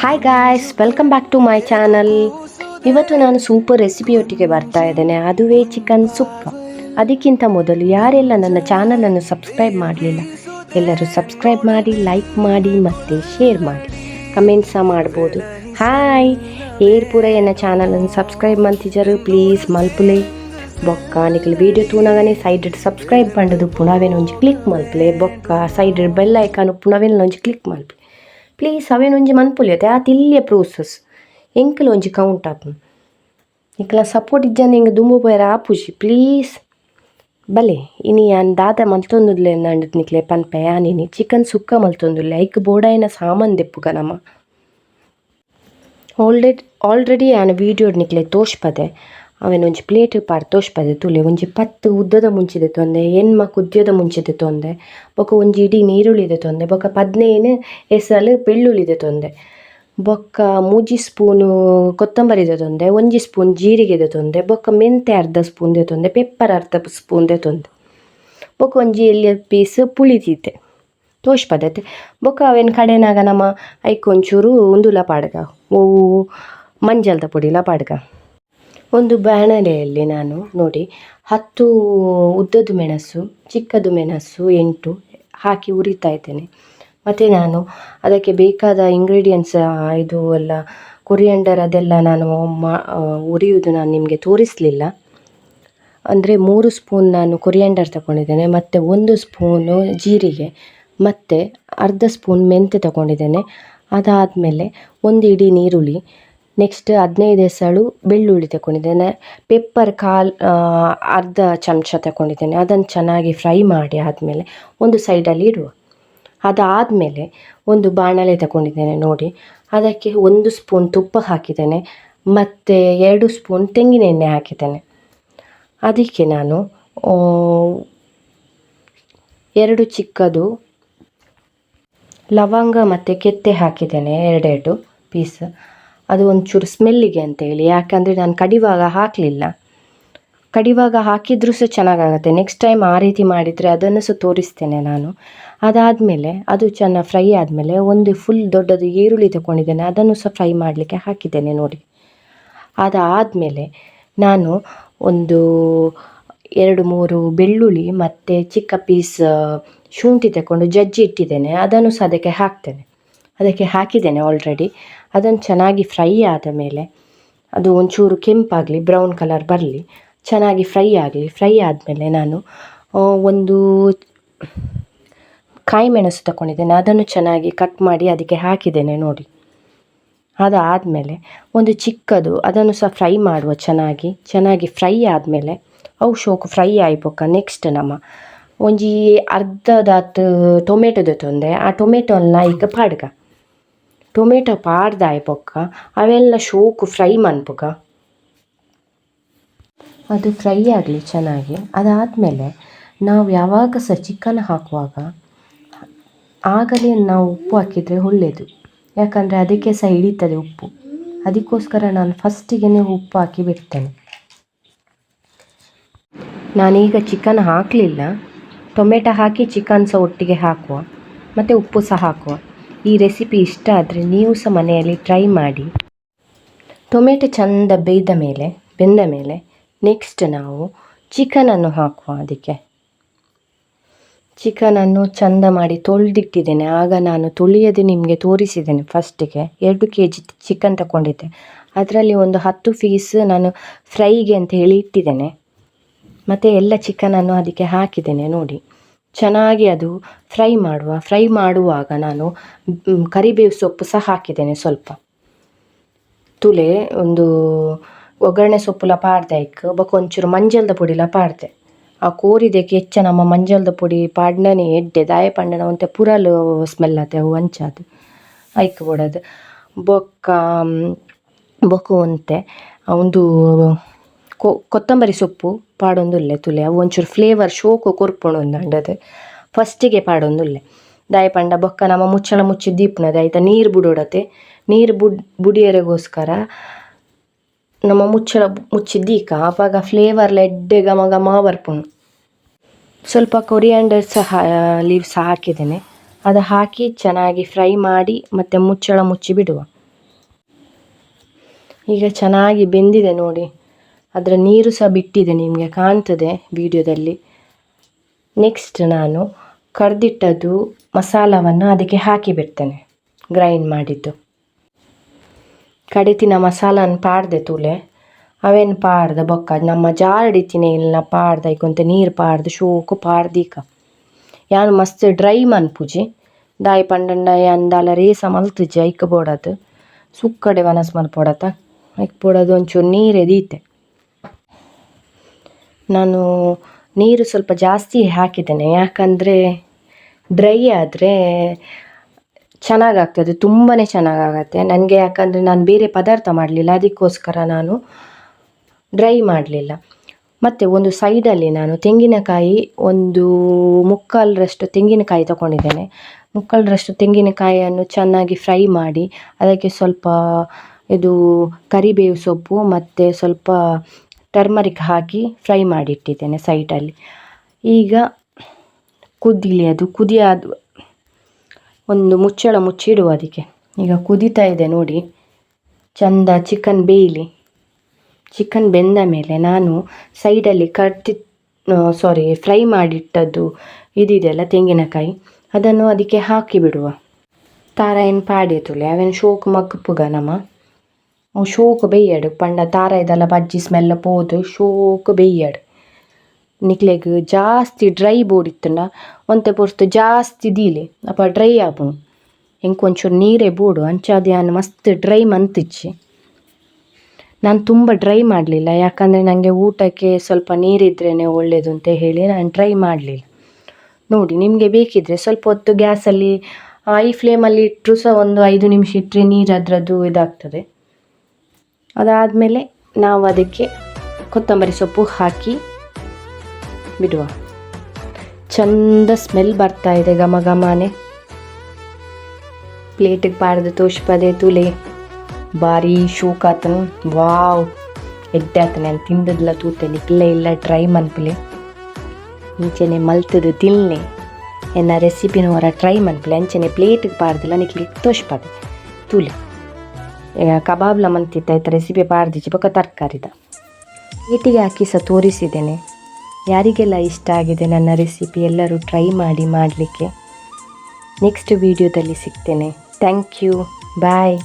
Hi guys welcome back to my channel ಇವತ್ತು ನಾನು super ರೆಸಿಪಿಯೊಟ್ಟಿಗೆ ಬರ್ತಾ ಇದ್ದೇನೆ. ಅದುವೇ ಚಿಕನ್ ಸುಪ್ಪ ಅದಕ್ಕಿಂತ ಮೊದಲು ಯಾರೆಲ್ಲ ನನ್ನ ಚಾನಲನ್ನು ಸಬ್ಸ್ಕ್ರೈಬ್ ಮಾಡಲಿಲ್ಲ, ಎಲ್ಲರೂ ಸಬ್ಸ್ಕ್ರೈಬ್ ಮಾಡಿ ಲೈಕ್ ಮಾಡಿ, ಮತ್ತು ಶೇರ್ ಮಾಡಿ. ಕಮೆಂಟ್ ಸಹ ಮಾಡ್ಬೋದು. ಹಾಯ್ ಏರ್ ಪೂರ ಎನ್ನ ಚಾನಲನ್ನು ಸಬ್ಸ್ಕ್ರೈಬ್ ಮಂತಿಜರು ಪ್ಲೀಸ್ ಮಲ್ಪುಲೆ. ಬೊಕ್ಕ ನಿಖಲ್ ವಿಡಿಯೋ ತೂನಗನೆ ಸೈಡ್ ಸಬ್ಸ್ಕ್ರೈಬ್ ಪಂಡದು ಪುನವೇನ ಒಂಜಿ ಕ್ಲಿಕ್ ಮಲ್ಪಲೆ ಬೊಕ್ಕ ಸೈಡ್ ಬೆಲ್ ಐಕಾನ್ ಪುನವೇನ ಒಂಜಿ ಕ್ಲಿಕ್ ಮಲ್ಪೆ ಪ್ಲೀಸ್ ಅವೇನು ಒಂಜಿ ಮನ್ಪುಲಿಯತೆ ಆ ತಿಲ್ಲಿಯ ಪ್ರೋಸೆಸ್ ಎಂಕಲ್ ಒಂಜಿ ಕೌಂಟ್ ಆಪುಂಡು ನಿಕ್ಲ ಸಪೋರ್ಟ್ ಇಜ್ಜನ ಹಿಂಗೆ ದುಂಬು ಪೋಯರ ಆಪುಜಿ ಪ್ಲೀಸ್ ಬಲೆ ಇನಿ ಯಾನ್ ದಾದ ಮಲ್ತೊಂದುಲ್ಲೆ ನಂಡು ನಿಕ್ಲೆ ಪನ್ಪೆ ಯಾನಿನಿ ಚಿಕನ್ ಸುಕ್ಕ ಮಲ್ತೊಂದುಲ್ಲೆ ಐಕ್ ಬೋಡಾಯಿನ ಸಾಮಾನ್ ದೆಪ್ಪುಗ ನಮ ಆಲ್ರೆಡಿ ಆಲ್ರೆಡಿ ಯಾನ್ ವೀಡಿಯೋಡ್ ನಿಕ್ಲೆ ತೋಷ್ಪದೆ ಅವೇನು ಒಂಜಿ ಪ್ಲೇಟ್ ಪಾಡ್ ತೋಷ್ಪದೆ ತುಲೆ, ಒಂಜಿ ಪತ್ತ್ ಉದ್ದದ ಮುಂಚಿದೆ ತೊಂದೆ, ಎನ್ಮ ಕುದ್ಯದ ಮುಂಚಿದೆ ತೊಂದೆ, ಬೊಕ ಒಂಜಿ ಇಡೀ ನೀರುಳ್ಳಿದೆ ತೊಂದೆ, ಬೊಕ ಪದ್ನೇನು ಎಸಲ್ ಬೆಳ್ಳುಳ್ಳಿದೆ ತೊಂದೆ ಬೊಕ್ಕ ಮೂಜಿ ಸ್ಪೂನು ಕೊತ್ತಂಬರಿದ ತೊಂದೆ, ಒಂಜಿ ಸ್ಪೂನ್ ಜೀರಿಗೆದ ತೊಂದೆ ಬೊಕ್ಕ ಮೆಂತೆ ಅರ್ಧ ಸ್ಪೂನ್ ದೆತೊಂದೆ ಪೆಪ್ಪರ್ ಅರ್ಧ ಸ್ಪೂನ್ ದೆತೊಂದೆ ಬೊಕ ಒಂಜಿ ಎಲ್ಲಿಯ ಪೀಸ್ ಪುಳಿ ತೀತೆ ತೋಷ್ಪದತೆ ಬೊಕ ಅವೇನು ಕಡೆನಾಗ ನಮ್ಮ ಐಕೊಂಚೂರು ಉಂದುಲ ಪಾಡ್ಗ ಓವು ಮಂಜಲ್ದ ಪುಡಿಲ ಪಾಡ್ಗ. ಒಂದು ಬಾಣಲೆಯಲ್ಲಿ ನಾನು ನೋಡಿ, ಹತ್ತು ಉದ್ದದ್ದು ಮೆಣಸು ಚಿಕ್ಕದು ಮೆಣಸು ಎಂಟು ಹಾಕಿ ಉರಿತಾ ಇದ್ದೇನೆ. ಮತ್ತು ನಾನು ಅದಕ್ಕೆ ಬೇಕಾದ ಇಂಗ್ರೀಡಿಯೆಂಟ್ಸ್ ಇದು ಎಲ್ಲ ಕೊರಿಯಂಡರ್ ಅದೆಲ್ಲ ನಾನು, ಮಾ ಉರಿಯುವುದು ನಾನು ನಿಮಗೆ ತೋರಿಸಲಿಲ್ಲ. ಅಂದರೆ ಮೂರು ಸ್ಪೂನ್ ನಾನು ಕೊರಿಯಂಡರ್ ತಗೊಂಡಿದ್ದೇನೆ, ಮತ್ತು ಒಂದು ಸ್ಪೂನು ಜೀರಿಗೆ, ಮತ್ತು ಅರ್ಧ ಸ್ಪೂನ್ ಮೆಂತೆ ತಗೊಂಡಿದ್ದೇನೆ. ಅದಾದಮೇಲೆ ಒಂದು ಇಡೀ ನೀರುಳ್ಳಿ ನೆಕ್ಸ್ಟ್ ಹದಿನೈದು ಎಸಳು ಬೆಳ್ಳುಳ್ಳಿ ತಗೊಂಡಿದ್ದೇನೆ ಪೆಪ್ಪರ್ ಕಾಲ್ ಅರ್ಧ ಚಮಚ ತಗೊಂಡಿದ್ದೇನೆ ಅದನ್ನು ಚೆನ್ನಾಗಿ ಫ್ರೈ ಮಾಡಿ ಆದಮೇಲೆ ಒಂದು ಸೈಡಲ್ಲಿ ಇಡುವ. ಅದಾದಮೇಲೆ ಒಂದು ಬಾಣಲೆ ತಗೊಂಡಿದ್ದೇನೆ ನೋಡಿ. ಅದಕ್ಕೆ ಒಂದು ಸ್ಪೂನ್ ತುಪ್ಪ ಹಾಕಿದ್ದೇನೆ. ಮತ್ತು ಎರಡು ಸ್ಪೂನ್ ತೆಂಗಿನ ಎಣ್ಣೆ ಹಾಕಿದ್ದೇನೆ. ಅದಕ್ಕೆ ನಾನು ಎರಡು ಚಿಕ್ಕದು ಲವಂಗ ಮತ್ತು ಕೆತ್ತೆ ಹಾಕಿದ್ದೇನೆ, ಎರಡೆರಡು ಪೀಸ್ ಅದು ಒಂಚೂರು ಸ್ಮೆಲ್ಲಿಗೆ ಅಂತೇಳಿ. ಯಾಕಂದರೆ ನಾನು ಕಡಿವಾಗ ಹಾಕಲಿಲ್ಲ. ಕಡಿವಾಗ ಹಾಕಿದರೂ ಸಹ ಚೆನ್ನಾಗಾಗತ್ತೆ. ನೆಕ್ಸ್ಟ್ ಟೈಮ್ ಆ ರೀತಿ ಮಾಡಿದರೆ ಅದನ್ನು ಸಹ ತೋರಿಸ್ತೇನೆ ನಾನು. ಅದಾದಮೇಲೆ ಅದು ಚೆನ್ನಾಗಿ ಫ್ರೈ ಆದಮೇಲೆ ಒಂದು ಫುಲ್ ದೊಡ್ಡದು ಈರುಳ್ಳಿ ತಗೊಂಡಿದ್ದೇನೆ ಅದನ್ನು ಸಹ ಫ್ರೈ ಮಾಡಲಿಕ್ಕೆ ಹಾಕಿದ್ದೇನೆ ನೋಡಿ. ಅದಾದಮೇಲೆ ನಾನು ಒಂದು ಎರಡು ಮೂರು ಬೆಳ್ಳುಳ್ಳಿ ಮತ್ತು ಚಿಕ್ಕ ಪೀಸ್ ಶುಂಠಿ ತಗೊಂಡು ಜಜ್ಜಿ ಇಟ್ಟಿದ್ದೇನೆ. ಅದನ್ನು ಸಹ ಅದಕ್ಕೆ ಹಾಕ್ತೇನೆ. ಅದಕ್ಕೆ ಹಾಕಿದ್ದೇನೆ ಆಲ್ರೆಡಿ ಅದನ್ನು ಚೆನ್ನಾಗಿ ಫ್ರೈ ಆದ ಮೇಲೆ ಅದು ಒಂಚೂರು ಕೆಂಪಾಗಲಿ, ಬ್ರೌನ್ ಕಲರ್ ಬರಲಿ, ಚೆನ್ನಾಗಿ ಫ್ರೈ ಆಗಲಿ, ಫ್ರೈ ಆದಮೇಲೆ ನಾನು ಒಂದು ಕಾಯಿ ಮೆಣಸು ತಗೊಂಡಿದ್ದೇನೆ ಅದನ್ನು ಚೆನ್ನಾಗಿ ಕಟ್ ಮಾಡಿ ಅದಕ್ಕೆ ಹಾಕಿದ್ದೇನೆ ನೋಡಿ. ಅದಾದಮೇಲೆ ಒಂದು ಚಿಕ್ಕದು, ಅದನ್ನು ಸಹ ಫ್ರೈ ಮಾಡುವ ಚೆನ್ನಾಗಿ ಚೆನ್ನಾಗಿ ಫ್ರೈ ಆದಮೇಲೆ ಅವು ಶೋಕು ಫ್ರೈ ಆಯ್ಬೋಕ ನೆಕ್ಸ್ಟ್ ನಮ್ಮ ಒಂಜಿ ಅರ್ಧದ ಟೊಮೆಟೊದ ತೊಂದೆ. ಆ ಟೊಮೆಟೊನ್ನ ಈಗ ಪಾಡ್ಗ. ಟೊಮೆಟೊ ಪಾಡ್ದ ಆಯ್ಪೊಕ್ಕ ಅವೆಲ್ಲ ಶೋಕು ಫ್ರೈ ಮನ್ಪುಗ ಅದು ಫ್ರೈ ಆಗಲಿ ಚೆನ್ನಾಗಿ, ಅದಾದಮೇಲೆ ನಾವು ಯಾವಾಗ ಸಹ ಚಿಕನ್ ಹಾಕುವಾಗ, ಆಗಲೇ ನಾವು ಉಪ್ಪು ಹಾಕಿದರೆ ಒಳ್ಳೆಯದು ಯಾಕಂದರೆ ಅದಕ್ಕೆ ಸಹ ಹಿಡಿತದೆ ಉಪ್ಪು. ಅದಕ್ಕೋಸ್ಕರ ನಾನು ಫಸ್ಟಿಗೆ ಉಪ್ಪು ಹಾಕಿ ಬಿಡ್ತೇನೆ. ನಾನೀಗ ಚಿಕನ್ ಹಾಕಲಿಲ್ಲ. ಟೊಮೆಟೊ ಹಾಕಿ ಚಿಕನ್ ಸಹ ಒಟ್ಟಿಗೆ ಹಾಕುವ. ಮತ್ತು ಉಪ್ಪು ಸಹ ಹಾಕುವ. ಈ ರೆಸಿಪಿ ಇಷ್ಟ ಆದರೆ ನೀವು ಸಹ ಮನೆಯಲ್ಲಿ ಟ್ರೈ ಮಾಡಿ. ಟೊಮೆಟೊ ಚಂದ ಬೇಯ್ದ ಮೇಲೆ, ಬೆಂದ ಮೇಲೆ ನೆಕ್ಸ್ಟ್ ನಾವು ಚಿಕನನ್ನು ಹಾಕುವ ಅದಕ್ಕೆ. ಚಿಕನನ್ನು ಚಂದ ಮಾಡಿ ತೊಳೆದಿಟ್ಟಿದ್ದೇನೆ. ಆಗ ನಾನು ತೊಳೆಯದೆ ನಿಮಗೆ ತೋರಿಸಿದ್ದೇನೆ ಫಸ್ಟಿಗೆ ಎರಡು ಕೆ ಜಿ ಚಿಕನ್ ತಗೊಂಡಿದ್ದೆ ಅದರಲ್ಲಿ ಒಂದು ಹತ್ತು ಪೀಸ್ ನಾನು ಫ್ರೈಗೆ ಅಂತ ಹೇಳಿ ಇಟ್ಟಿದ್ದೇನೆ. ಮತ್ತು ಎಲ್ಲ ಚಿಕನನ್ನು ಅದಕ್ಕೆ ಹಾಕಿದ್ದೇನೆ ನೋಡಿ. ಚೆನ್ನಾಗಿ ಅದು ಫ್ರೈ ಮಾಡುವ, ಫ್ರೈ ಮಾಡುವಾಗ ನಾನು ಕರಿಬೇವು ಸೊಪ್ಪು ಸಹ ಹಾಕಿದ್ದೇನೆ ಸ್ವಲ್ಪ. ತುಲೆ ಒಂದು ಒಗ್ಗರಣೆ ಸೊಪ್ಪುಲ ಪಾಡ್ದೆ ಐಕ್ ಬೊಕ ಒಂಚೂರು ಮಂಜಲ್ದ ಪುಡಿಲ ಪಾಡ್ದೆ ಆ ಕೋರಿದಕ್ಕೆ ಹೆಚ್ಚ ನಮ್ಮ ಮಂಜಲ್ದ ಪುಡಿ, ಪಾಡ್ನನೆ, ಎಡ್ಡೆ ದಾಯ ಪಂಡನ ಒಂತೆ ಪುರಲು ಸ್ಮೆಲ್ ಆತೆ, ಅವು ಅಂಚಾದು ಐಕ್ ಬೊಡದು. ಬೊಕ್ಕ ಬೊಕ ಒಂದು ಕೊತ್ತಂಬರಿ ಸೊಪ್ಪು ಪಾಡೊಂದುಲ್ಲೆ ತುಲೆ. ಅವು ಒಂಚೂರು ಫ್ಲೇವರ್ ಶೋಕು ಕೊರ್ಪುಂಡು ಉಂದಾಂಡದು ಫಸ್ಟಿಗೆ ಪಾಡೊಂದುಲ್ಲೆ. ದಾಯ ಪಂಡ ಬೊಕ್ಕ ನಮ್ಮ ಮುಚ್ಚಳ ಮುಚ್ಚಿ ದೀಪ್ನದ. ಆಯ್ತ ನೀರು ಬುಡೋಡತೆ. ನೀರು ಬುಡ್, ಬುಡಿಯರೆಗೋಸ್ಕರ ನಮ್ಮ ಮುಚ್ಚಳ ಮುಚ್ಚಿ ದೀಕ. ಆವಾಗ ಫ್ಲೇವರ್ಲ ಎಡ್ಡೆ ಘಮ ಘಮ ಬರ್ಪುಂಡು ಸ್ವಲ್ಪ ಕೊರಿಯಾಂಡರ್ ಸಹ ಲೀವ್ಸ್ ಹಾಕಿದ್ದೇನೆ. ಅದು ಹಾಕಿ ಚೆನ್ನಾಗಿ ಫ್ರೈ ಮಾಡಿ ಮತ್ತು ಮುಚ್ಚಳ ಮುಚ್ಚಿ ಬಿಡುವ. ಈಗ ಚೆನ್ನಾಗಿ ಬೆಂದಿದೆ ನೋಡಿ. ಅದರ ನೀರು ಸಹ ಬಿಟ್ಟಿದೆ ನಿಮಗೆ ಕಾಣ್ತದೆ ವಿಡಿಯೋದಲ್ಲಿ. ನೆಕ್ಸ್ಟ್ ನಾನು ಕರೆದಿಟ್ಟದ್ದು ಮಸಾಲವನ್ನು ಅದಕ್ಕೆ ಹಾಕಿ ಬಿಡ್ತೇನೆ ಗ್ರೈಂಡ್ ಮಾಡಿದ್ದು. ಕಡೆತಿನ ಮಸಾಲನ ಪಾಡ್ದೆ ತೂಲೆ, ಅವೇನು ಪಾಡ್ದ ಬೊಕ್ಕ, ನಮ್ಮ ಜಾರಡಿತಿನ ಇಲ್ಲ ಪಾಡ್ದ ಇಕೊಂತೆ ನೀರು ಪಾಡ್ದ, ಶೋಕು ಪಾಡ್ದೀಕ. ಯಾನು ಮಸ್ತ್ ಡ್ರೈ ಮನ್ಪುಜಿ ದಾಯಿ ಪಂಡಂಡ ಅಂದಾಲ ರೇಸ ಮಲ್ತುಜಿ ಐಕ್ ಬೋಡದು ಸುಕ್ಕಡೆ ವನಸ್ ಮಲ್ಪೊಡತ ಐಕ್ ಬೋಡದು ಒಂಚೂರು ನೀರು ಎದೀತೆ. ನಾನು ನೀರು ಸ್ವಲ್ಪ ಜಾಸ್ತಿ ಹಾಕಿದ್ದೇನೆ. ಯಾಕಂದರೆ ಡ್ರೈ ಆದರೆ ಚೆನ್ನಾಗಾಗ್ತದೆ. ತುಂಬಾ ಚೆನ್ನಾಗಾಗತ್ತೆ. ನನಗೆ ಯಾಕಂದರೆ ನಾನು ಬೇರೆ ಪದಾರ್ಥ ಮಾಡಲಿಲ್ಲ. ಅದಕ್ಕೋಸ್ಕರ ನಾನು ಡ್ರೈ ಮಾಡಲಿಲ್ಲ. ಮತ್ತು ಒಂದು ಸೈಡಲ್ಲಿ ನಾನು ತೆಂಗಿನಕಾಯಿ ಒಂದು ಮುಕ್ಕಾಲರಷ್ಟು ತೆಂಗಿನಕಾಯಿ ತಗೊಂಡಿದ್ದೇನೆ. ಮುಕ್ಕಾಲರಷ್ಟು ತೆಂಗಿನಕಾಯಿಯನ್ನು ಚೆನ್ನಾಗಿ ಫ್ರೈ ಮಾಡಿ, ಅದಕ್ಕೆ ಸ್ವಲ್ಪ ಇದು ಕರಿಬೇವು ಸೊಪ್ಪು ಮತ್ತು ಸ್ವಲ್ಪ ಟರ್ಮರಿಕ್ ಹಾಕಿ ಫ್ರೈ ಮಾಡಿಟ್ಟಿದ್ದೇನೆ ಸೈಡಲ್ಲಿ ಈಗ ಕುದಿಲಿ ಅದು ಕುದಿಯಾದ ಒಂದು ಮುಚ್ಚಳ ಮುಚ್ಚಿಡುವ ಅದಕ್ಕೆ. ಈಗ ಕುದೀತಾ ಇದೆ ನೋಡಿ, ಚಂದ ಚಿಕನ್ ಬೇಯಲಿ. ಚಿಕನ್ ಬೆಂದ ಮೇಲೆ ನಾನು ಸೈಡಲ್ಲಿ ಕಟ್ಟಿ ಸಾರಿ ಫ್ರೈ ಮಾಡಿಟ್ಟದ್ದು ಇದಿದೆಯಲ್ಲ ತೆಂಗಿನಕಾಯಿ, ಅದನ್ನು ಅದಕ್ಕೆ ಹಾಕಿ ಬಿಡುವ. ತಾರ ಏನು ಪಾಡ್ಯತುಲೆ ಅವೇನು ಶೋಕ್ ಮಗ್ಪುಗ ನಮ ಅವು ಶೋಕು ಬೇಯ್ಯಡು ಪಂಡ ತಾರ ಇದೆಲ್ಲ ಬಜ್ಜಿ ಸ್ಮೆಲ್ಲ ಪೋದು, ಶೋಕು ಬೇಯ್ಯಡು ನಿಕ್ಲೆಗ್ ಜಾಸ್ತಿ ಡ್ರೈ ಬೋಡಿತ್ತುಂಡ ಒಂತೆ ಪೊರ್ತು ಜಾಸ್ತಿ ದೀಲೆ. ಅಪ್ಪ ಡ್ರೈ ಆಪುಂಡು ಎಂಕ್ ಒಂಚೂರು ನೀರೇ ಬೋಡು. ಅಂಚಾದ್ ಮಸ್ತ್ ಡ್ರೈ ಮಂತಿಚ್ಚಿ. ನಾನು ತುಂಬ ಡ್ರೈ ಮಾಡಲಿಲ್ಲ. ಯಾಕಂದರೆ ನನಗೆ ಊಟಕ್ಕೆ ಸ್ವಲ್ಪ ನೀರಿದ್ರೇ ಒಳ್ಳೆಯದು ಅಂತ ಹೇಳಿ ನಾನು ಡ್ರೈ ಮಾಡಲಿಲ್ಲ. ನೋಡಿ, ನಿಮಗೆ ಬೇಕಿದ್ದರೆ ಸ್ವಲ್ಪ ಹೊತ್ತು ಗ್ಯಾಸಲ್ಲಿ ಐ ಫ್ಲೇಮಲ್ಲಿ ಇಟ್ಟರು ಸಹ ಒಂದು ಐದು ನಿಮಿಷ ಇಟ್ಟರೆ ನೀರು ಅದರದ್ದು ಇದಾಗ್ತದೆ. ಅದಾದಮೇಲೆ ನಾವು ಅದಕ್ಕೆ ಕೊತ್ತಂಬರಿ ಸೊಪ್ಪು ಹಾಕಿ ಬಿಡುವ. ಚಂದ ಸ್ಮೆಲ್ ಬರ್ತಾ ಇದೆ ಘಮ ಘಮನೆ. ಪ್ಲೇಟಿಗೆ ಪಾಡ್ದು ತೋಷ್ಪದೆ ತುಲೆ. ಭಾರಿ ಶೂಕಾತನು ವಾವ್. ಎದ್ದಾತ ನಾನು ತಿಂದದ್ಲ ತೂತೆ. ನಿಕ್ಲೆ ಇಲ್ಲ ಟ್ರೈ ಮನ್ಪಲೆ. ಇಂಚೆನೆ ಮಲ್ತದು ತಿನ್ನೆ ಎನ್ನ ರೆಸಿಪಿನ ಹೊರ ಟ್ರೈ ಮನ್ಪಲೆ. ಅಂಚೆನೆ ಪ್ಲೇಟಿಗೆ ಪಾಡ್ದಿಲ್ಲ ನಿಕ್ಲಿಕ್ಕೆ ತೋಷ್ಪದೆ ತೂಲೆ. ಈಗ ಈ ಥರ ರೆಸಿಪಿ ಪಾಡ್ದಿಚ್ಚಿ ಪಕ್ಕ ತರಕಾರಿದ. ಪ್ಲೇಟಿಗೆ ಹಾಕಿ ಸಹ ತೋರಿಸಿದ್ದೇನೆ. ಯಾರಿಗೆಲ್ಲ ಇಷ್ಟ ಆಗಿದೆ ನನ್ನ ರೆಸಿಪಿ ಎಲ್ಲರೂ ಟ್ರೈ ಮಾಡಿ ಮಾಡಲಿಕ್ಕೆ. ನೆಕ್ಸ್ಟ್ ವೀಡಿಯೋದಲ್ಲಿ ಸಿಗ್ತೇನೆ. Thank you bye